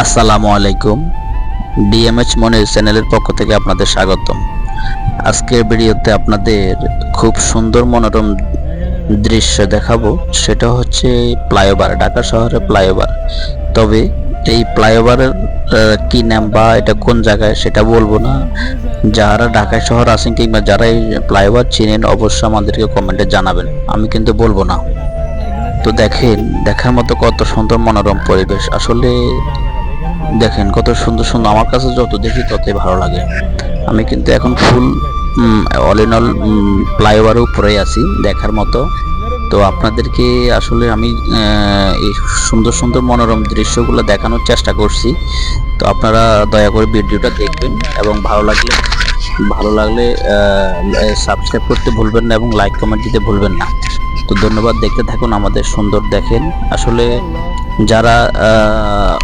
আসসালামু আলাইকুম। ডিএমএচ মনির চ্যানেলের পক্ষ থেকে আপনাদের স্বাগতম। আজকের ভিডিওতে আপনাদের খুব সুন্দর মনোরম দৃশ্য দেখাবো। সেটা হচ্ছে ফ্লাইওভার ঢাকা শহরে ফ্লাইওভার। তবে এই ফ্লাইওভারের আহ, কি নাম বা এটা কোন জায়গায় সেটা বলব না। যারা ঢাকা শহর আছেন কিংবা যারা এই ফ্লাইওভার চিনেন অবশ্যই আমাদেরকে কমেন্টে জানাবেন। আমি কিন্তু বলব না। তো দেখেন দেখার মতো কত সুন্দর মনোরম পরিবেশ। আসলে দেখেন কত সুন্দর সুন্দর, আমার কাছে যত দেখি ততই ভালো লাগে। আমি কিন্তু এখন ফুল অল ইন অল ফ্লাইওভারের উপরে আছি দেখার মতো। তো আপনাদেরকে আসলে আমি এই সুন্দর সুন্দর মনোরম দৃশ্যগুলো দেখানোর চেষ্টা করছি। তো আপনারা দয়া করে ভিডিওটা দেখবেন এবং ভালো লাগলে ভালো লাগলে সাবস্ক্রাইব করতে ভুলবেন না এবং লাইক কমেন্ট দিতে ভুলবেন না। তো ধন্যবাদ, দেখতে থাকুন আমাদের সুন্দর দেখেন। আসলে যারা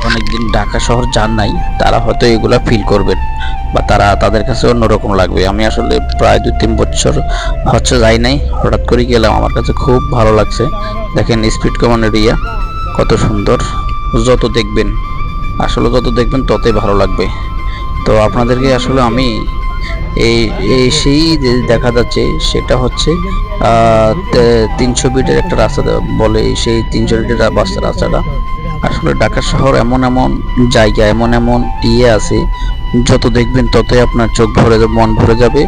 অনেকদিন ঢাকা শহর যান নাই, তারা হয়তো এগুলা ফিল করবেন বা তারা তাদের কাছে অন্যরকম লাগবে। আমি আসলে প্রায় দু তিন বছর হচ্ছে যাই নাই, হঠাৎ করে গেলাম, আমার কাছে খুব ভালো লাগছে। দেখেন স্পিড কমান এরিয়া কত সুন্দর। যত দেখবেন, আসলে যত দেখবেন ততই ভালো লাগবে। তো আপনাদেরকে আসলে আমি এই সেই দেখা যাচ্ছে সেটা হচ্ছে তিনশো ফিটের একটা রাস্তা বলে সেই তিনশো ফিটের রাস্তাটা। আসলে ঢাকা শহর এমন এমন জায়গা, এমন এমন ইয়ে আছে, যত দেখবেন ততই আপনার চোখ ভরে যাবে, মন ভরে যাবে।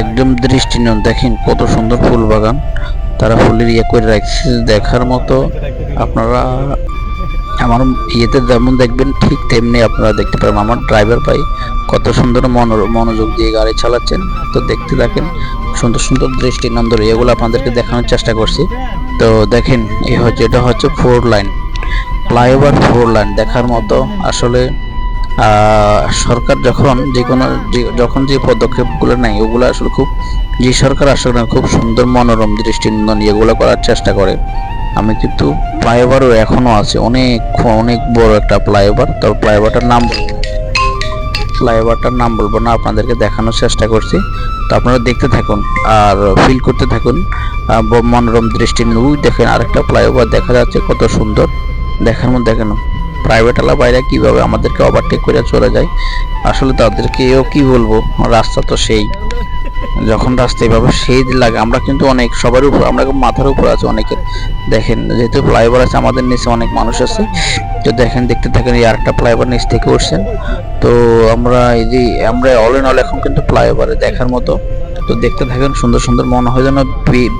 একদম দৃষ্টি নিয়ন, দেখেন কত সুন্দর ফুল বাগান। তারা ফুলের ইয়ে করে রাখছে, দেখার মতো আপনারা আমার ইয়েতে যেমন দেখবেন, ঠিক তেমনি আপনারা দেখতে পারেন আমার ড্রাইভার ভাই কত সুন্দর মনো- মনোযোগ দিয়ে গাড়ি চালাচ্ছেন। তো দেখতে থাকেন, সুন্দর সুন্দর দৃষ্টি নন্দর, এগুলো আপনাদেরকে দেখানোর চেষ্টা করছি। তো দেখেন এই হচ্ছে, এটা হচ্ছে four line flyover four line দেখার মতো। আসলে সরকার যখন যে কোনো যখন যে পদক্ষেপগুলো নেয়, ওগুলো আসলে খুব, যে সরকার আসলে খুব সুন্দর মনোরম দৃষ্টিনন্দন এগুলো করার চেষ্টা করে। আমি কিন্তু ফ্লাইওভারও এখনও আছে। অনেক অনেক বড় একটা ফ্লাইওভার। তো ফ্লাইওভারটার নাম ফ্লাইওভারটার নাম বলব না, আপনাদেরকে দেখানোর চেষ্টা করছি। তো আপনারা দেখতে থাকুন আর ফিল করতে থাকুন। মনোরম দৃষ্টি ওই দেখেন আরেকটা ফ্লাইওভার দেখা যাচ্ছে, কত সুন্দর। দেখার মধ্যে দেখেন প্রাইভেট আলা বাইরে কীভাবে আমাদেরকে ওভারটেক করে চলে যায়। আসলে তাদেরকেও কি বলব, রাস্তা তো সেই। যখন রাস্তা এভাবে সেই লাগে, আমরা কিন্তু অনেক, সবার উপর, আমরা মাথার উপর আছে অনেকের দেখেন, যেহেতু ফ্লাইওভার আছে আমাদের নিচে অনেক মানুষ আছে, তো দেখেন, দেখতে থাকেন এই আরেকটা ফ্লাইওভার নিচ থেকে উঠছেন। তো আমরা এই যে, আমরা অল ইন অল এখন কিন্তু ফ্লাইওভারে দেখার মতো। তো দেখতে থাকেন, সুন্দর সুন্দর মনে হয় যেন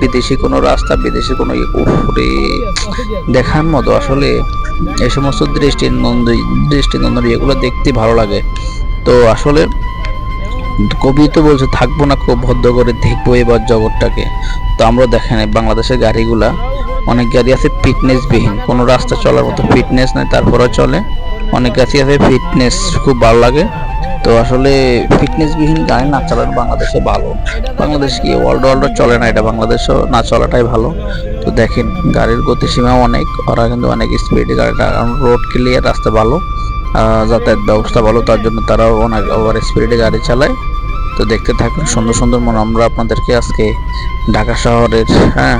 বিদেশি কোনো রাস্তা, বিদেশি কোনো উফরে দেখার মতো আসলে এই সমস্ত দৃষ্টিনন্দ দৃষ্টিনন্দন এগুলো দেখতে ভালো লাগে। তো আসলে কবি তো বলছে, থাকব না, খুব ভদ্র করে দেখব এবার জগৎটাকে। তো আমরা দেখেন বাংলাদেশের গাড়িগুলা, অনেক গাড়ি আছে ফিটনেস বিহীন কোনো রাস্তা চলার মতো ফিটনেস নেই, তারপরেও চলে। অনেক গাড়ি আছে ফিটনেস খুব ভালো লাগে। তো আসলে ফিটনেস বিহীন গাড়ি না চালানো বাংলাদেশে ভালো। বাংলাদেশ কি ওয়ার্ল্ড ওয়ার্ল্ড চলে না এটা? বাংলাদেশও না চলাটাই ভালো। তো দেখেন, গাড়ির গতিসীমাও অনেক, ওরা কিন্তু অনেক স্পিডে গাড়িটা কারণ রোড ক্লিয়ার রাস্তা ভালো যাতায়াত ব্যবস্থা ভালো, তার জন্য তারাও অনেক ওভার স্পিডে গাড়ি চালায়। তো দেখতে থাকুন, সুন্দর সুন্দর মনে। আমরা আপনাদেরকে আজকে ঢাকা শহরের হ্যাঁ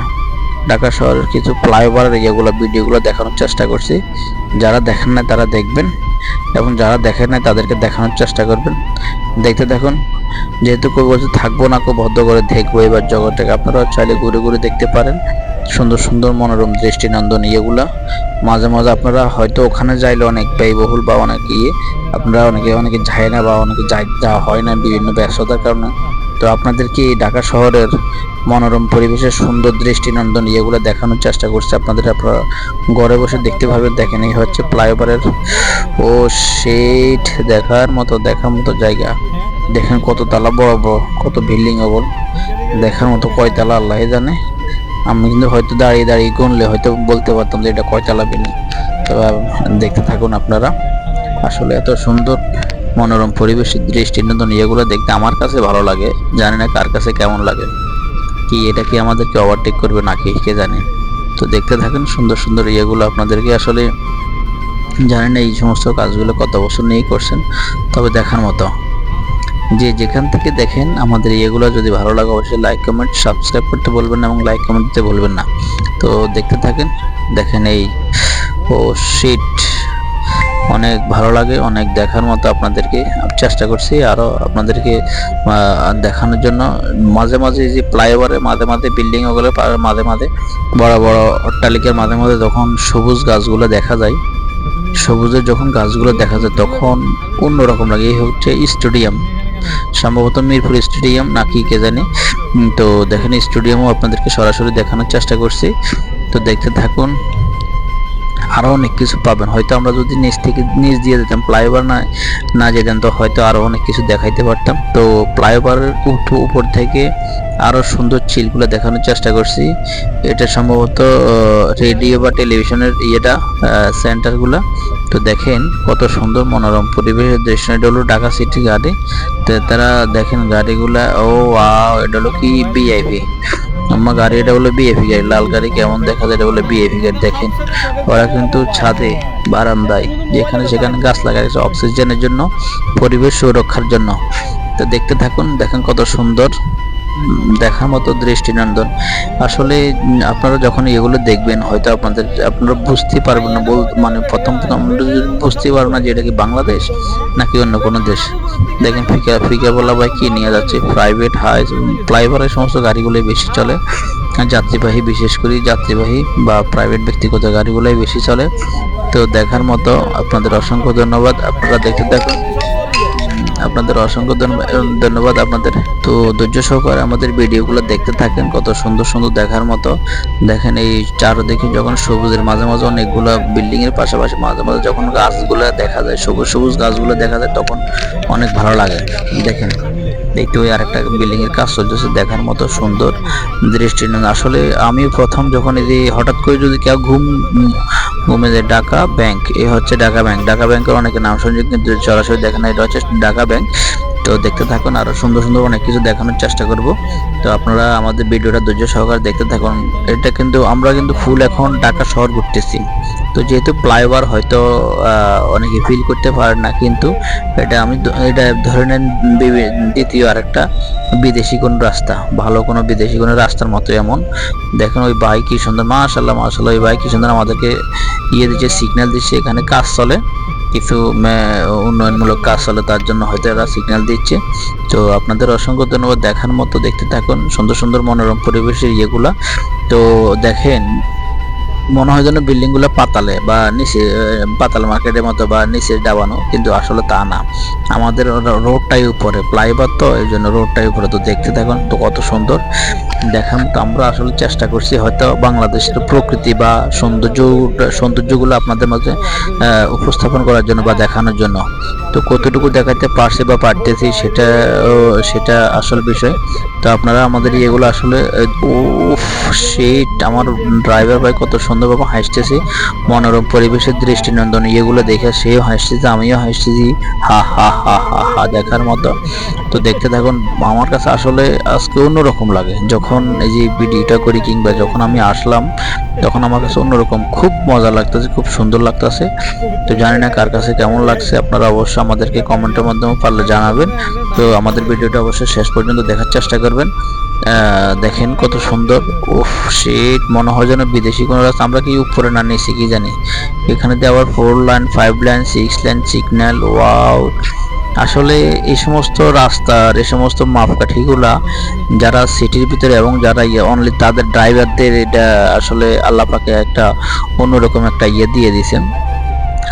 ঢাকা শহরের কিছু ফ্লাইওভারের ইয়েগুলো ভিডিওগুলো দেখানোর চেষ্টা করছি। যারা দেখেন না তারা দেখবেন এবং যারা দেখেন না তাদেরকে দেখানোর চেষ্টা করবেন। দেখতে দেখুন যেহেতু কেউ বলছে থাকব না কেউ বদ্ধ করে দেখব এবার জগৎটাকে। আপনারা চাইলে ঘুরে ঘুরে দেখতে পারেন। সুন্দর সুন্দর মনোরম দৃষ্টিনন্দন ইয়েগুলা। মাঝে মাঝে আপনারা হয়তো ওখানে যাইলে অনেক ব্যয়বহুল বা অনেক ইয়ে আপনারা অনেকে অনেকে যায় না বা অনেকে যাই যাওয়া হয় না বিভিন্ন ব্যস্ততার কারণে। তো আপনাদেরকে এই ঢাকা শহরের মনোরম পরিবেশের সুন্দর দৃষ্টিনন্দন ইয়েগুলো দেখানোর চেষ্টা করছে? আপনাদের আপনারা ঘরে বসে দেখতে পাবেন দেখেন এই হচ্ছে ফ্লাইওভারের। ও সেট দেখার মতো দেখার মতো জায়গা। দেখেন কত তালা বড় বড় কত বিল্ডিং বল দেখার মতো কয়তলা, আল্লাহ জানে। আমি কিন্তু হয়তো দাঁড়িয়ে দাঁড়িয়ে গুনলে হয়তো বলতে পারতাম যে এটা কয়তলা বিল্ডিং তবে দেখতে থাকুন আপনারা। আসলে এত সুন্দর মনোরম পরিবেশের দৃষ্টিনন্দন ইয়েগুলো দেখতে আমার কাছে ভালো লাগে। জানি না কার কাছে কেমন লাগে। কি এটা কি আমাদেরকে ওভারটেক করবে নাকি, কে জানে। তো দেখতে থাকেন সুন্দর সুন্দর ইয়েগুলো আপনাদেরকে। আসলে জানেন এই সমস্ত কাজগুলো কত বছর নিয়েই করছেন, তবে দেখার মতো। যে যেখান থেকে দেখেন আমাদের এগুলো যদি ভালো লাগে অবশ্যই লাইক কমেন্ট সাবস্ক্রাইব করতে বলবেন এবং লাইক কমেন্ট দিতে বলবেন না। তো দেখতে থাকেন, দেখেন এই, ও শিট অনেক ভালো লাগে, অনেক দেখার মতো আপনাদেরকে চেষ্টা করছি আরও আপনাদেরকে দেখানোর জন্য। মাঝে মাঝে যে ফ্লাইওভারে মাঝে মাঝে বিল্ডিং ওগুলো মাঝে মাঝে বড় বড় অট্টালিকার মাঝে মাঝে যখন সবুজ গাছগুলো দেখা যায়, সবুজের যখন গাছগুলো দেখা যায় তখন অন্যরকম লাগে। এই হচ্ছে স্টেডিয়াম সম্ভবত মিরপুর স্টেডিয়াম নাকি কে জানি। তো দেখেন স্টেডিয়ামও আপনাদেরকে সরাসরি দেখানোর চেষ্টা করছি। তো দেখতে থাকুন আরও অনেক কিছু পাবেন। হয়তো আমরা যদি নিচ থেকে, নিচ দিয়ে যেতাম, ফ্লাইওভার না না যেতাম, তো হয়তো আরও অনেক কিছু দেখাইতে পারতাম। তো ফ্লাইওভারের উঠ- উপর থেকে আরও সুন্দর চিলগুলো দেখানোর চেষ্টা করছি। এটা সম্ভবত রেডিও বা টেলিভিশনের ইয়েটা সেন্টারগুলো। তো দেখেন কত সুন্দর মনোরম পরিবেশের দৃশ্য এটা হলো ঢাকা সিটি গাড়ি। তারা দেখেন গাড়িগুলা, ও ওয়াও, এটা হলো কি বিআইপি আমার গাড়ি, এটা হলো বিএপি গাড়ি। লাল গাড়ি কেমন দেখা যায়, এটা হলো বিএপি গাড়ি। দেখেন, ওরা কিন্তু ছাদে, বারান্দায়, যেখানে সেখানে গাছ লাগাইছে অক্সিজেনের জন্য, পরিবেশ সুরক্ষার জন্য। তো দেখতে থাকুন, দেখেন কত সুন্দর। দেখার মতো দৃষ্টিনন্দন। আসলে আপনারা যখন এগুলো দেখবেন, হয়তো আপনাদের, আপনারা বুঝতে পারবেন না, বল মানে প্রথম প্রথম বুঝতে পারব না যে এটা কি বাংলাদেশ নাকি অন্য কোনো দেশ। দেখেন, ফিকা বলা ভাই কি নিয়ে যাচ্ছে? প্রাইভেট হাই ফ্লাইওভারের সমস্ত গাড়িগুলোই বেশি চলে। যাত্রীবাহী, বিশেষ করে যাত্রীবাহী বা প্রাইভেট ব্যক্তিগত গাড়িগুলোই বেশি চলে। তো দেখার মতো আপনাদের অসংখ্য ধন্যবাদ। আপনারা দেখতে থাকুন। আপনাদের অসংখ্য ধন্যবাদ আপনাদের। তো ধৈর্য সহকারে আমাদের ভিডিওগুলো দেখতে থাকেন, কত সুন্দর সুন্দর দেখার মতো। দেখেন এই চারদিকে যখন সবুজের মাঝে মাঝে অনেকগুলো বিল্ডিং এর পাশাপাশি মাঝে মাঝে যখন গাছগুলো দেখা যায়, সবুজ সবুজ গাছগুলো দেখা যায়, তখন অনেক ভালো লাগে। দেখেন, দেখতে ওই আরেকটা বিল্ডিং এর কাজ চলতেছে দেখার মতো সুন্দর দৃষ্টি। আসলে আমি প্রথম যখন এই হঠাৎ করে যদি কেউ ঘুম যায় ঢাকা ব্যাংক, এ হচ্ছে ঢাকা ব্যাংক। ঢাকা ব্যাংকের অনেকে নাম শুনছে, কিন্তু সরাসরি দেখে না এটা হচ্ছে ঢাকা ব্যাংক। তো দেখতে থাকুন, আরও সুন্দর সুন্দর অনেক কিছু দেখানোর চেষ্টা করব। তো আপনারা আমাদের ভিডিওটা ধৈর্য সহকারে দেখতে থাকুন। এটা কিন্তু আমরা কিন্তু ফুল এখন ঢাকা শহর ঘুরতেছি। তো যেহেতু ফ্লাইওভার হয়তো অনেকে ফিল করতে পারে না, কিন্তু এটা আমি এটা ধরে নেন দ্বিতীয় আরেকটা বিদেশি কোন রাস্তা, ভালো কোনো বিদেশি কোনো রাস্তার মতো এমন। দেখেন ওই বাইক কি সুন্দর মাশাল্লাহ মাশাল্লাহ ওই বাইক কি সুন্দর, আমাদেরকে ইয়ে দিচ্ছে সিগন্যাল দিচ্ছে, এখানে কাজ চলে। কিছু উন্নয়নমূলক কাজ চলে, তার জন্য হয়তো এরা সিগন্যাল দিচ্ছে। তো আপনাদের অসংখ্য ধন্যবাদ দেখার মতো, দেখতে থাকুন, সুন্দর সুন্দর মনোরম পরিবেশের ইয়েগুলা। তো দেখেন মনে হয় যেন বিল্ডিংগুলো পাতালে বা নিচে পাতাল মার্কেটের মতো বা নিচে ডাবানো কিন্তু আসলে তা না। আমাদের রোডটাই উপরে ফ্লাইওভার তো, এই জন্য রোডটাই উপরে। তো দেখতে থাকুন তো কত সুন্দর। দেখার তো, আমরা আসলে চেষ্টা করছি হয়তো বাংলাদেশের প্রকৃতি বা সৌন্দর্য, সৌন্দর্যগুলো আপনাদের মাঝে উপস্থাপন করার জন্য বা দেখানোর জন্য। তো কতটুকু দেখাতে পারছে বা পারতেছি সেটা সেটা আসল বিষয়। তো আপনারা আমাদের এগুলো আসলে উফ সেই আমার ড্রাইভার ভাই কত সুন্দরভাবে হাসতেছে। মনোরম পরিবেশের দৃষ্টিনন্দন, এগুলো দেখে সেও হাসতেছে, আমিও হাসতেছি। হা হা হা হা হা, দেখার মতো। তো দেখতে থাকুন, আমার কাছে আসলে আজকে অন্যরকম লাগে। যখন এই যে ভিডিওটা করি কিংবা যখন আমি আসলাম তখন আমার কাছে অন্যরকম খুব মজা লাগতেছে, খুব সুন্দর লাগতেছে। তো জানি না কার কাছে কেমন লাগছে, আপনারা অবশ্যই আমাদেরকে কমেন্টের মাধ্যমে পারলে জানাবেন। তো আমাদের ভিডিওটা অবশ্যই শেষ পর্যন্ত দেখার চেষ্টা করবেন। দেখেন কত সুন্দর, উফ সেট মনে হয় যেন বিদেশি কোনো রাস্তা। আমরা কি উপরে না নিচে, কি জানি। এখানে দিয়ে আবার four line five line six line signal wow আসলে এই সমস্ত রাস্তার এই সমস্ত মাপকাঠিগুলা যারা সিটির ভিতরে এবং যারা ইয়ে অনলি তাদের ড্রাইভারদের এটা আসলে আল্লাপাকে একটা অন্যরকম একটা ইয়ে দিয়ে দিয়েছেন।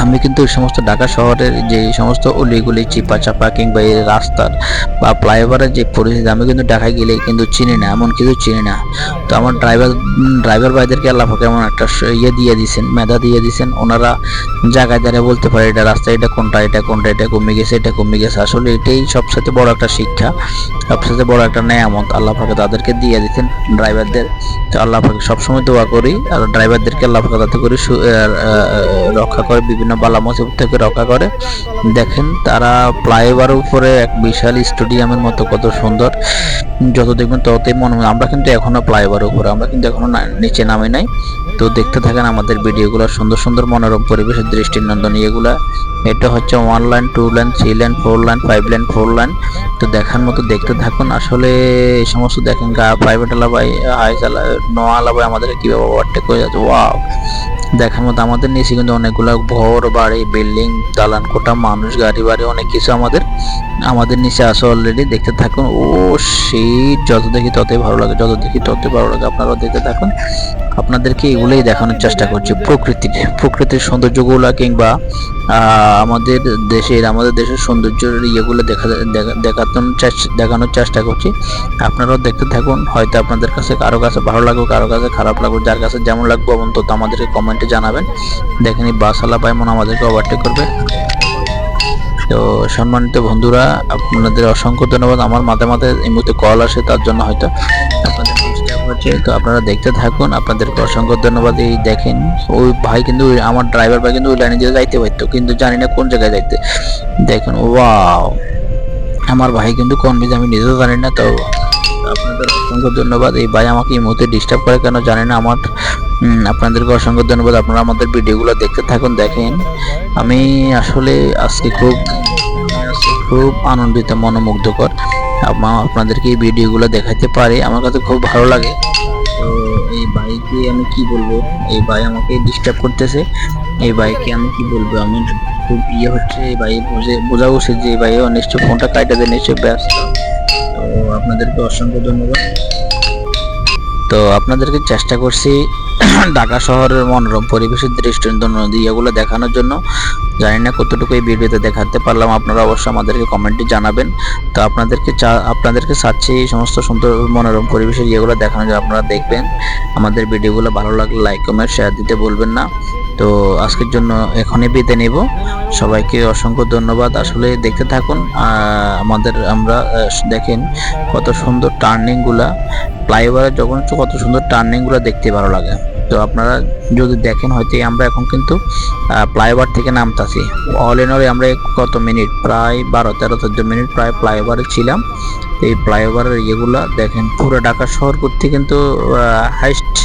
আমি কিন্তু এই সমস্ত ঢাকা শহরের যে সমস্ত অলিগুলি চিপা চাপা কিংবা এই রাস্তার বা ফ্লাইওভারের যে পরিস্থিতি, আমি কিন্তু ঢাকায় গেলে কিন্তু চিনি না, এমন কিছু চিনি না। তো আমার ড্রাইভার ড্রাইভার ভাইদেরকে আল্লাহ পাকে এমন একটা ইয়ে দিয়ে দিয়েছেন মেধা দিয়ে দিয়েছেন ওনারা জায়গায় দাঁড়িয়ে বলতে পারে, এটা রাস্তা, এটা কোনটা এটা কোনটা, এটা কমে গেছে, এটা কমে গেছে। আসলে এটাই সবসাথে বড় একটা শিক্ষা সবসাথে বড় একটা নেয়ামত আল্লাহ পাকে তাদেরকে দিয়ে দিতেন ড্রাইভারদের। তো আল্লাহ পাকে সবসময় দোয়া করি, আর ড্রাইভারদেরকে আল্লাহ পাকে তাতে করে রক্ষা করে বিভিন্ন বালা মুসিবত থেকে রক্ষা করে। দেখেন, তারা ফ্লাইওভারের উপরে এক বিশাল স্টেডিয়ামের মতো কত সুন্দর। যত দেখবেন ততই মনে হয়, আমরা কিন্তু এখনও ফ্লাইওভারের উপরে, আমরা কিন্তু এখনও না- নিচে নামি নাই। তো দেখতে থাকেন আমাদের ভিডিওগুলো, সুন্দর সুন্দর মনোরম পরিবেশের দৃষ্টিনন্দন এগুলা। এটা হচ্ছে one line two line three line four line five line four line তো দেখার মতো দেখতে থাকুন। আসলে এই সমস্ত দেখেন, গা প্রাইভেট আলাবাই হাই চালা নোয়া আলাবাই আমাদের কীভাবে ওভারটেক করে যাচ্ছে। ওয়াও দেখার মতো আমাদের নিচে কিন্তু অনেকগুলো ঘর বাড়ি বিল্ডিং, দালান কোটা মানুষ, গাড়ি বাড়ি, অনেক কিছু আমাদের আমাদের নিচে আসে অলরেডি দেখতে থাকুন। ও, সেই, যত দেখি ততই ভালো লাগে, যত দেখি ততই ভালো লাগে। আপনারাও দেখতে থাকুন। আপনাদেরকে এগুলোই দেখানোর চেষ্টা করছি। প্রকৃতির প্রকৃতির সৌন্দর্যগুলো কিংবা আমাদের দেশের আমাদের দেশের সৌন্দর্যের ইয়েগুলো দেখা, দেখা- দেখানোর দেখানোর চেষ্টা করছি। আপনারাও দেখতে থাকুন, হয়তো আপনাদের কাছে কারও কাছে ভালো লাগবে কারও কাছে খারাপ লাগবে যার কাছে যেমন লাগবে অন্তত আমাদেরকে কমেন্টে জানাবেন। দেখেন বাসালা পাইমন আমাদেরকে ওভারটেক করবে। তো সম্মানিত বন্ধুরা, আপনাদের অসংখ্য ধন্যবাদ। আমার মাথায় মাথায় এই মুহূর্তে কল আসে, তার জন্য হয়তো আপনাদের হচ্ছে তো আপনারা দেখতে থাকুন, আপনাদেরকে অসংখ্য ধন্যবাদ এই দেখেন। ওই ভাই কিন্তু আমার ড্রাইভার ভাই কিন্তু ওই লাইনে দিয়ে যাইতে পারতো, কিন্তু জানি না কোন জায়গায় যাইতে। দেখেন ওয়াও আমার ভাই কিন্তু কোন বিধে আমি নিজেও জানি না, তো আপনাদের অসংখ্য ধন্যবাদ। এই ভাই আমাকে এই মুহূর্তে ডিস্টার্ব করে কেন জানি না, আমার আপনাদেরকে অসংখ্য ধন্যবাদ। আপনারা আমাদের ভিডিওগুলো দেখতে থাকুন, দেখেন। আমি আসলে আজকে খুব খুব আনন্দিত, মনোমুগ্ধকর। আপনাদেরকে এই ভিডিওগুলো দেখাতে পারি, আমার কাছে খুব ভালো লাগে। তো এই বাইকে আমি কি বলব? এই ভাই আমাকে ডিস্টার্ব করতেছে। এই বাইকে আমি কি বলব? আমি খুব ইয়ে হচ্ছে, এই ভাই বুঝে, বোঝা উচিত যে এই ভাইও নিশ্চয় ফোনটা কাটা দিয়ে নিশ্চয় ব্যস্ত। তো আপনাদেরকে অসংখ্য ধন্যবাদ। তো আপনাদেরকে চেষ্টা করছি ঢাকা শহরের মনোরম পরিবেশের দৃষ্টান্ত নদী এগুলো দেখানোর জন্য। জানি না কতটুকু এই ভিডিওতে দেখাতে পারলাম। আপনারা অবশ্যই আমাদেরকে কমেন্টে জানাবেন। তো আপনাদেরকে চা- আপনাদেরকে চাচ্ছি এই সমস্ত সুন্দর মনোরম পরিবেশের ইয়েগুলো দেখানো যায় আপনারা দেখবেন। আমাদের ভিডিওগুলো ভালো লাগলে লাইক কমেন্ট শেয়ার দিতে বলবেন না। তো আজকের জন্য এখনই বিদায় নেব। সবাইকে অসংখ্য ধন্যবাদ। আসলে দেখতে থাকুন আমাদের আমরা দেখেন কত সুন্দর টার্নিংগুলা। ফ্লাইওভারে যখন কত সুন্দর টার্নিংগুলা দেখতে ভালো লাগে। তো আপনারা যদি দেখেন হয়তো আমরা এখন কিন্তু ফ্লাইওভার থেকে নামতাছি। অল ইন অল আমরা কত মিনিট? প্রায় বারো, তেরো, চোদ্দ মিনিট প্রায় ফ্লাইওভারে ছিলাম। এই ফ্লাইওভারের ইয়েগুলা দেখেন, পুরো ঢাকা শহর করতে কিন্তু হাইস্ট।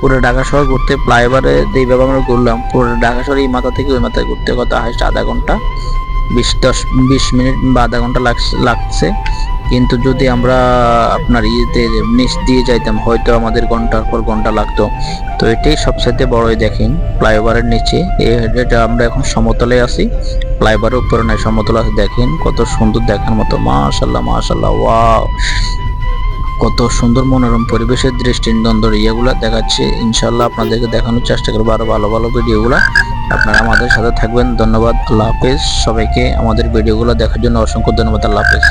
পুরো ঢাকা শহর ঘুরতে ফ্লাইওভারে যেইভাবে আমরা ঘুরলাম, পুরো ঢাকা শহর এই মাথা থেকে ওই মাথায় ঘুরতে কত হাইস্ট আধা ঘণ্টা? বিশ, দশ, বিশ মিনিট বা আধা ঘণ্টা লাগছে লাগছে। কিন্তু যদি আমরা আপনার ইয়েতে নিচ দিয়ে যাইতাম, হয়তো আমাদের ঘণ্টার পর ঘণ্টা লাগতো। তো এটাই সবচাইতে বড়ই দেখেন, ফ্লাইওভারের নিচে। এটা আমরা এখন সমতলে আছি। ফ্লাইওভারের উপরে নয় সমতল আছে। দেখেন, কত সুন্দর দেখার মতো। মাশাল্লাহ মাশাল্লাহ ওয়াও। কত সুন্দর মনোরম পরিবেশের দৃষ্টিনন্দন ইয়েগুলো দেখাচ্ছে। ইনশাল্লাহ আপনাদেরকে দেখানোর চেষ্টা করব আরও ভালো ভালো ভিডিওগুলো। আপনারা আমাদের সাথে থাকবেন। ধন্যবাদ, আল্লাহ হাফেজ। সবাইকে আমাদের ভিডিওগুলো দেখার জন্য অসংখ্য ধন্যবাদ, আল্লাহ হাফেজ।